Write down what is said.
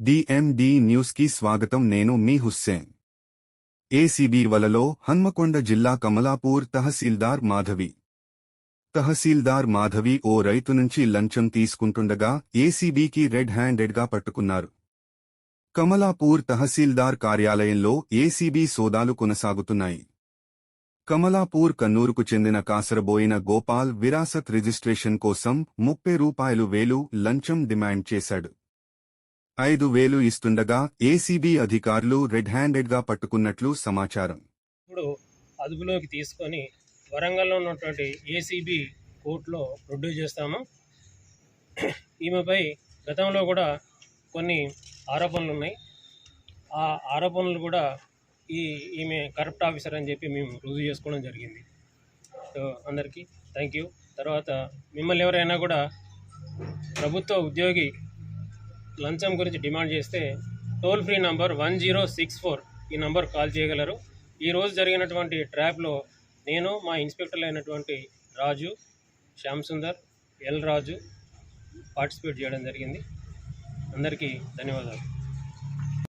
DND న్యూస్కి స్వాగతం. నేను మీ హుస్సేన్. ఏసీబీ వలలో హన్మకొండ జిల్లా కమలాపూర్ తహసీల్దార్ మాధవి. తహసీల్దార్ మాధవి ఓ రైతు నుంచి లంచం తీసుకుంటుండగా ఏసీబీకి రెడ్ హ్యాండెడ్గా పట్టుకున్నారు. కమలాపూర్ తహసీల్దార్ కార్యాలయంలో ఏసీబీ సోదాలు కొనసాగుతున్నాయి. కమలాపూర్ కన్నూరుకు చెందిన కాసరబోయిన గోపాల్ విరాసత్ రిజిస్ట్రేషన్ కోసం ముప్పై రూపాయలు వేలు లంచం డిమాండ్ చేశాడు. ఐదు వేలు ఇస్తుండగా ఏసీబీ అధికారులు రెడ్ హ్యాండెడ్గా పట్టుకున్నట్లు సమాచారం. ఇప్పుడు అదుపులోకి తీసుకొని వరంగల్లో ఉన్నటువంటి ఏసీబీ కోర్టులో ప్రొడ్యూస్ చేస్తాము. ఈమెపై గతంలో కూడా కొన్ని ఆరోపణలు ఉన్నాయి. ఆ ఆరోపణలు కూడా ఈ ఈమె కరప్ట్ ఆఫీసర్ అని చెప్పి మేము రుజువు చేసుకోవడం జరిగింది. సో అందరికీ థ్యాంక్ యూ. తర్వాత మిమ్మల్ని ఎవరైనా కూడా ప్రభుత్వ ఉద్యోగి లంచం గురించి డిమాండ్ చేస్తే toll free number one zero six four ఈ నంబర్ కాల్ చేయగలరు. ఈరోజు జరిగినటువంటి ట్రాప్లో నేను మా ఇన్స్పెక్టర్లు అయినటువంటి రాజు శ్యామ్ సుందర్ ఎల్ రాజు పార్టిసిపేట్ చేయడం జరిగింది. అందరికీ ధన్యవాదాలు.